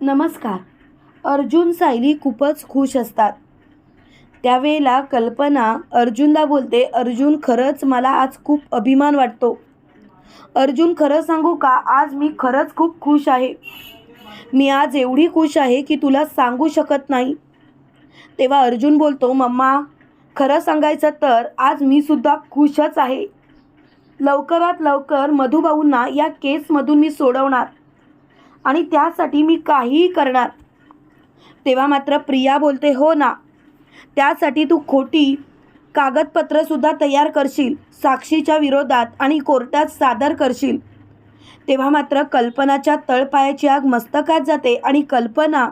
नमस्कार. अर्जुन सायली खूपच खुश असतात. त्यावेळेला कल्पना अर्जुनला बोलते अर्जुन खरंच मला आज खूप अभिमान वाटतो. अर्जुन खरं सांगू का? आज मी खरंच खूप खुश आहे. मी आज एवढी खुश आहे की तुला सांगू शकत नाही. तेव्हा अर्जुन बोलतो मम्मा खरं सांगायचं तर आज मी सुद्धा खुशच आहे. लवकरात लवकर मधुभाऊंना या केसमधून मी सोडवणार. आणि त्यासाठी मी काहीही करणार. तेव्हा मात्र प्रिया बोलते हो ना. त्यासाठी तू खोटी कागदपत्रंसुद्धा तयार करशील साक्षीच्या विरोधात आणि कोर्टात सादर करशील. तेव्हा मात्र कल्पनाच्या तळपायाची आग मस्तकात जाते आणि कल्पना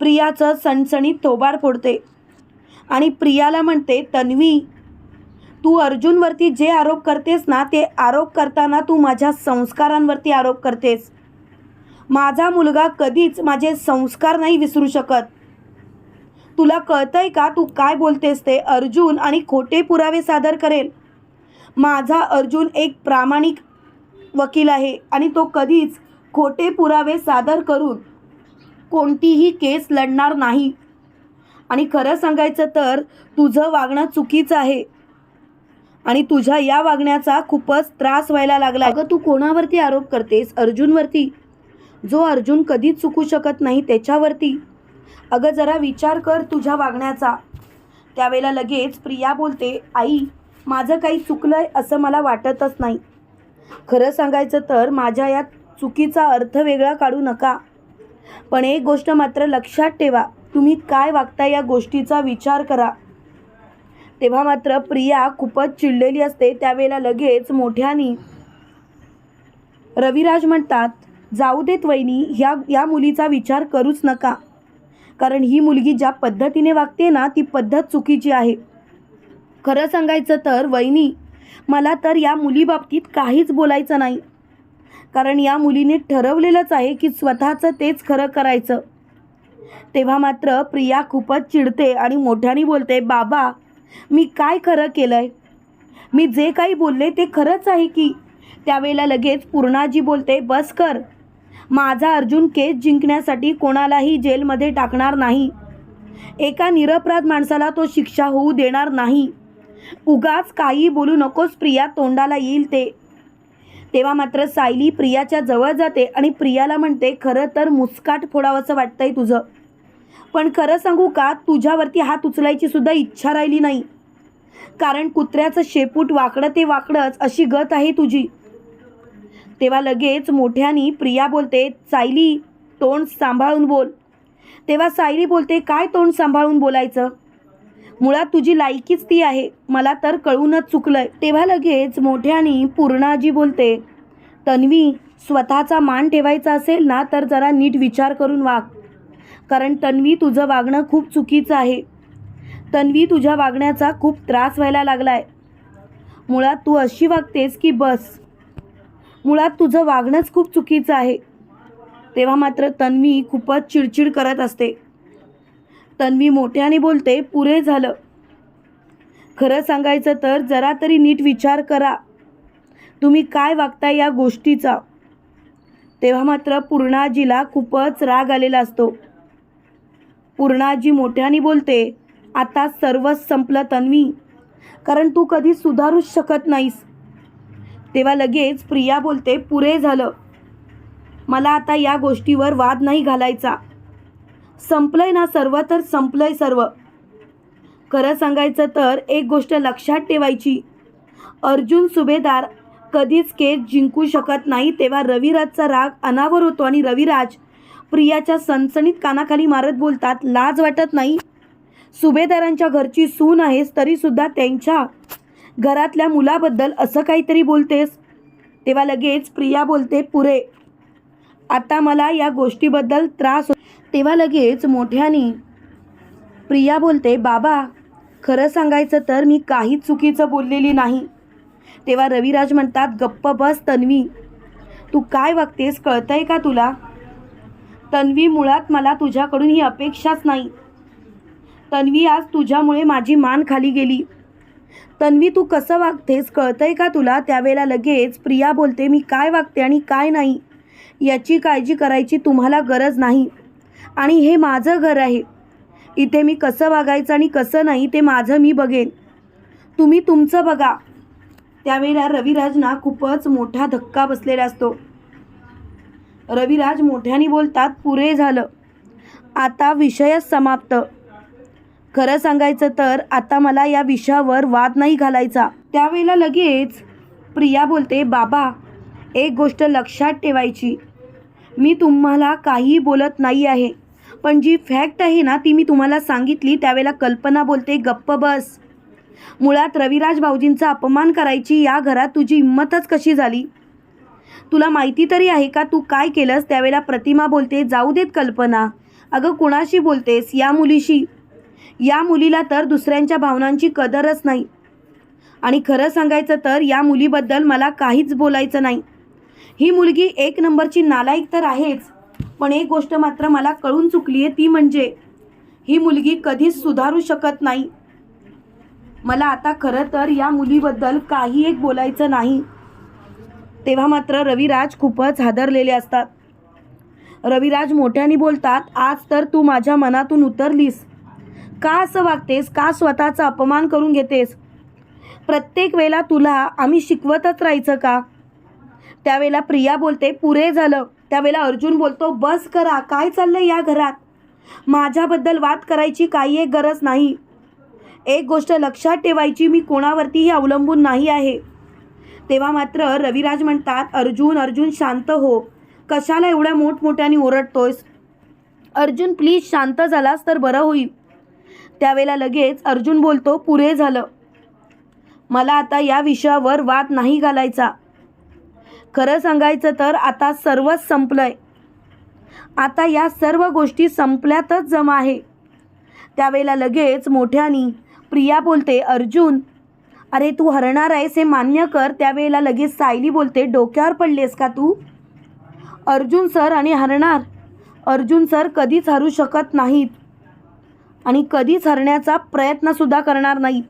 प्रियाचं सणसणीत थोबाड फोडते. आणि प्रियाला म्हणते तन्वी तू अर्जुनवरती जे आरोप करतेस ना ते आरोप करताना तू माझ्या संस्कारांवरती आरोप करतेस. माझा मुलगा कधीच माझे संस्कार नाही विसरू शकत. तुला कळतंय का तू काय बोलतेस ते? अर्जुन आणि खोटे पुरावे सादर करेल. माझा अर्जुन एक प्रामाणिक वकील आहे आणि तो कधीच खोटे पुरावे सादर करून कोणतीही केस लढणार नाही. आणि खरं सांगायचं तर तुझं वागणं चुकीचं आहे. आणि तुझ्या या वागण्याचा खूपच त्रास व्हायला लागला. अगं तू कोणावरती आरोप करतेस? अर्जुनवरती? जो अर्जुन कधीच चुकू शकत नाही त्याच्यावरती. अगं जरा विचार कर तुझ्या वागण्याचा. त्यावेळेला लगेच प्रिया बोलते आई माझं काही चुकलं आहे असं मला वाटतच नाही. खरं सांगायचं तर माझ्या या चुकीचा अर्थ वेगळा काढू नका. पण एक गोष्ट मात्र लक्षात ठेवा तुम्ही काय वागता या गोष्टीचा विचार करा. तेव्हा मात्र प्रिया खूपच चिडलेली असते त्यावेळेला लगेच मोठ्यानी. रविराज म्हणतात जाऊ देत वहिनी ह्या या मुलीचा विचार करूच नका. कारण ही मुलगी ज्या पद्धतीने वागते ना ती पद्धत चुकीची आहे. खरं सांगायचं तर वहिनी मला तर या मुलीबाबतीत काहीच बोलायचं नाही. कारण या मुलीने ठरवलेलंच आहे की स्वतःचं तेच खरं करायचं. तेव्हा मात्र प्रिया खूपच चिडते आणि मोठ्याने बोलते बाबा मी काय खरं केलं आहे मी जे काही बोलले ते खरंच आहे की? त्यावेळेला लगेच पूर्णाजी बोलते बस कर माझा अर्जुन केस जिंकण्यासाठी कोणालाही जेलमध्ये टाकणार नाही. एका निरपराध माणसाला तो शिक्षा होऊ देणार नाही. उगाच काही बोलू नकोस प्रिया तोंडाला येईल ते. तेव्हा मात्र सायली प्रियाच्या जवळ जाते आणि प्रियाला म्हणते खरं तर मुस्काट फोडावंसं वाटतंय तुझं. पण खरं सांगू का तुझ्यावरती हात उचलायची सुद्धा इच्छा राहिली नाही. कारण कुत्र्याचं शेपूट वाकडं ते वाकडंच अशी गत आहे तुझी. तेव्हा लगेच मोठ्यानी प्रिया बोलते सायली तोंड सांभाळून बोल. तेव्हा सायली बोलते काय तोंड सांभाळून बोलायचं? मुळात तुझी लायकीच ती आहे. मला तर कळूनच चुकलंय. तेव्हा लगेच मोठ्यानी पूर्णाजी बोलते तन्वी स्वतःचा मान ठेवायचा असेल ना तर जरा नीट विचार करून वाग. कारण तन्वी तुझं वागणं खूप चुकीचं आहे. तन्वी तुझ्या वागण्याचा खूप त्रास व्हायला लागलाय. मुळात तू अशी वागतेस की बस. मुळात तुझं वागणंच खूप चुकीचं आहे. तेव्हा मात्र तन्वी खूपच चिडचिड करत असते. तन्वी मोठ्याने बोलते पुरे झालं. खरं सांगायचं तर जरा तरी नीट विचार करा. तुम्ही काय वागता या गोष्टीचा? तेव्हा मात्र पूर्णाजीला खूपच राग आलेला असतो. पूर्णाजी मोठ्याने बोलते आता सर्वच संपलं तन्वी. कारण तू कधी सुधारूच शकत नाहीस. तेव्हा लगेच प्रिया बोलते पुरे झालं. मला आता या गोष्टीवर वाद नाही घालायचा. संपलंय ना सर्व तर संपलंय सर्व. खरं सांगायचं तर एक गोष्ट लक्षात ठेवायची. अर्जुन सुभेदार कधीच केस जिंकू शकत नाही तेव्हा रविराजचा राग अनावर होतो आणि रविराज प्रियाच्या सणसणीत कानाखाली मारत बोलतात लाज वाटत नाही? सुभेदारांच्या घरची सून आहेस तरीसुद्धा त्यांच्या घरातल्या मुलाबद्दल असं काहीतरी बोलतेस? तेव्हा लगेच प्रिया बोलते पुरे आता मला या गोष्टीबद्दल त्रास हो तेव्हा लगेच मोठ्याने प्रिया बोलते बाबा खरं सांगायचं तर मी काहीच चुकीचं बोललेली नाही. तेव्हा रविराज म्हणतात गप्प बस तन्वी. तू काय वागतेस कळतंय का तुला? तन्वी मुळात मला तुझ्याकडून ही अपेक्षाच नाही. तन्वी आज तुझ्यामुळे माझी मान खाली गेली. तन्वी तू कसं वागतेस? कळतंय का तुला? त्यावेळेला लगेच प्रिया बोलते मी काय वागते आणि काय नाही? याची काळजी करायची तुम्हाला गरज नाही. आणि हे माझं घर आहे. इथे मी कसं वागायचं आणि कसं नाही ते माझं मी बघेन. तुम्ही तुमचं बघा. त्यावेळेला रविराजना खूपच मोठा धक्का बसलेला असतो. रविराज मोठ्याने बोलतात पुरे झालं. आता विषयच समाप्त. खरं सांगायचं तर आता मला या विषयावर वाद नाही घालायचा. त्यावेळेला लगेच प्रिया बोलते बाबा एक गोष्ट लक्षात ठेवायची. मी तुम्हाला काही बोलत नाही आहे पण जी फॅक्ट आहे ना ती मी तुम्हाला सांगितली. त्यावेळेला कल्पना बोलते गप्प बस. मुळात रविराज भाऊजींचा अपमान करायची या घरात तुझी हिंमतच कशी झाली? तुला माहिती तरी आहे का तू काय केलंस? त्यावेळेला प्रतिमा बोलते जाऊ देत कल्पना. अगं कुणाशी बोलतेस? या मुलीशी. या मुलीला तर दुसऱ्यांच्या भावनांची कदरच नाही. आणि खरं सांगायचं तर या मुलीबद्दल मला काहीच बोलायचं नाही. ही मुलगी एक नंबरची नालायक तर आहेच पण एक गोष्ट मात्र मला कळून चुकली आहे ती म्हणजे ही मुलगी कधीच सुधारू शकत नाही. मला आता खरं तर या मुलीबद्दल काही एक बोलायचं नाही. तेव्हा मात्र रविराज खूपच हादरलेले असतात. रविराज मोठ्याने बोलतात आज तर तू माझ्या मनातून उतरलीस. का असं वागतेस? का स्वतःचा अपमान करून घेतेस? प्रत्येक वेळेला तुला आम्ही शिकवतच राहायचं का? त्यावेळेला प्रिया बोलते पुरे झालं. त्यावेळेला अर्जुन बोलतो बस करा काय चाललं या घरात? माझ्याबद्दल वाद करायची काही एक गरज नाही. एक गोष्ट लक्षात ठेवायची मी कोणावरतीही अवलंबून नाही आहे. तेव्हा मात्र रविराज म्हणतात अर्जुन अर्जुन शांत हो. कशाला एवढ्या मोठमोठ्याने ओरडतोयस? अर्जुन प्लीज शांत झालास तर बरं होईल. त्यावेळेला लगेच अर्जुन बोलतो पुरे झालं. मला आता या विषयावर वाद नाही घालायचा. खरं सांगायचं तर आता सर्वच संपलंय. आता या सर्व गोष्टी संपल्यातच जमा आहे. त्यावेळेला लगेच मोठ्यानी प्रिया बोलते अर्जुन अरे तू हरणार आहेस हे मान्य कर. त्यावेळेला लगेच सायली बोलते डोक्यावर पडलेस का तू? अर्जुन सर आणि हरणार. अर्जुन सर कधीच हरू शकत नाहीत. आणि कधीच हरण्याचा प्रयत्नसुद्धा करणार नाही.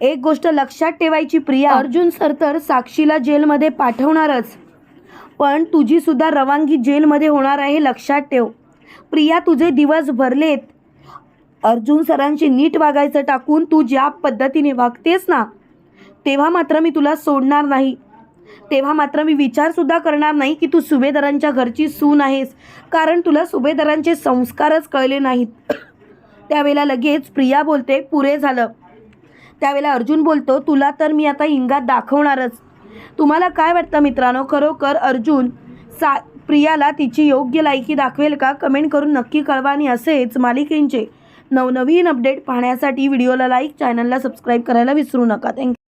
एक गोष्ट लक्षात ठेवायची प्रिया. अर्जुन सर तर साक्षीला जेलमध्ये पाठवणारच. पण तुझी सुद्धा रवानगी जेलमध्ये होणार आहे लक्षात ठेव. प्रिया तुझे दिवस भरलेत. अर्जुन सरांशी नीट वागायचं टाकून तू ज्या पद्धतीने वागतेस ना तेव्हा मात्र मी तुला सोडणार नाही. तेव्हा मात्र मी विचारसुद्धा करणार नाही की तू सुभेदारांच्या घरची सून आहेस कारण तुला सुभेदारांचे संस्कारच कळले नाहीत. त्यावेळेला लगेच प्रिया बोलते पुरे झालं. त्यावेळेला अर्जुन बोलतो तुला तर मी आता हिंगात दाखवणारच. तुम्हाला काय वाटतं मित्रांनो? खरोखर अर्जुन सा प्रियाला तिची योग्य लायकी दाखवेल का? कमेंट करून नक्की कळवा आणि असेच मालिकेंचे नवनवीन अपडेट पाहण्यासाठी व्हिडिओला लाईक चॅनलला सबस्क्राईब करायला विसरू नका. थँक्यू